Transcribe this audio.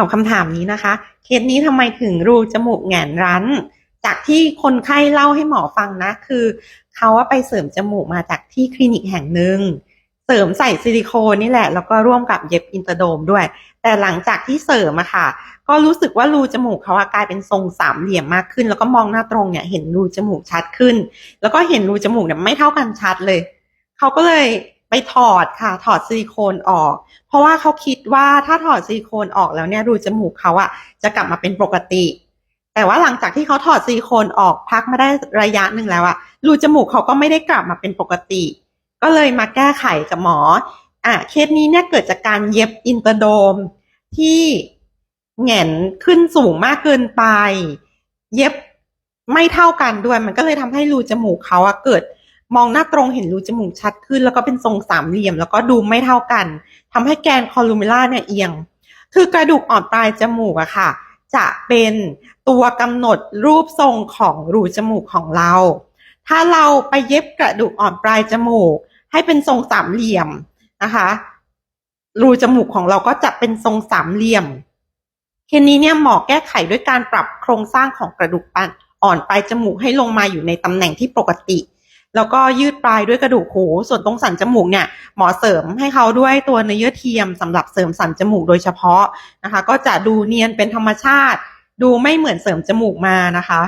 อบคำถามนี้นะคะ เคสนี้ทำไมถึงรูจมูกแหงนรั้น จากที่คนไข้เล่าให้หมอฟังนะ คือเขาว่าไปเสริมจมูกมาจากที่คลินิกแห่งหนึ่งเสริมใส่ซิลิโคนนี่แหละ แล้วก็ร่วมกับเย็บอินเตอร์โดมด้วย แต่หลังจากที่เสริมอะค่ะ ก็รู้สึกว่ารูจมูกเขาอะกลายเป็นทรงสามเหลี่ยมมากขึ้น แล้วก็มองหน้าตรงเนี่ยเห็นรูจมูกชัดขึ้น แล้วก็เห็นรูจมูกเนี่ยไม่เท่ากันชัดเลย เขาก็เลย ไปถอดค่ะ ถอดซิลิโคนออก เพราะว่าเขาคิดว่าถ้าถอดซิลิโคนออกแล้วเนี่ยรูจมูกเขาอะจะกลับมาเป็นปกติ แต่ว่าหลังจากที่เขาถอดซิลิโคนออกพักมาได้ระยะหนึ่งแล้วอะรูจมูกเขาก็ไม่ได้กลับมาเป็นปกติ ก็เลยมาแก้ไขกับหมออะเคสนี้เนี่ยเกิดจากการเย็บอินเตอร์โดมที่แหงนขึ้นสูงมากเกินไป เย็บไม่เท่ากันด้วย มันก็เลยทำให้รูจมูกเขาอะเกิด มองหน้าตรงเห็นรูจมูกชัดขึ้น แล้วก็เป็นทรงสามเหลี่ยม แล้วก็ดูไม่เท่ากันทำให้แกนคอลูมิล่าเนี่ยเอียง คือกระดูกอ่อนปลายจมูกอะค่ะ จะเป็นตัวกำหนดรูปทรงของรูจมูกของเรา ถ้าเราไปเย็บกระดูกอ่อนปลายจมูก ให้เป็นทรงสามเหลี่ยมนะคะรูจมูกของเราก็จะเป็นทรงสามเหลี่ยมเคสนี้เนี่ยหมอแก้ไขด้วยการปรับโครงสร้างของกระดูกปันอ่อนปลายจมูกให้ลงมาอยู่ในตำแหน่งที่ปกติ แล้วก็ยืดปลายด้วยกระดูกหู ส่วนตรงสันจมูกเนี่ยหมอเสริมให้เขาด้วยตัวเนื้อเยื่อเทียมสำหรับเสริมสันจมูกโดยเฉพาะนะคะ ก็จะดูเนียนเป็นธรรมชาติ ดูไม่เหมือนเสริมจมูกมานะคะ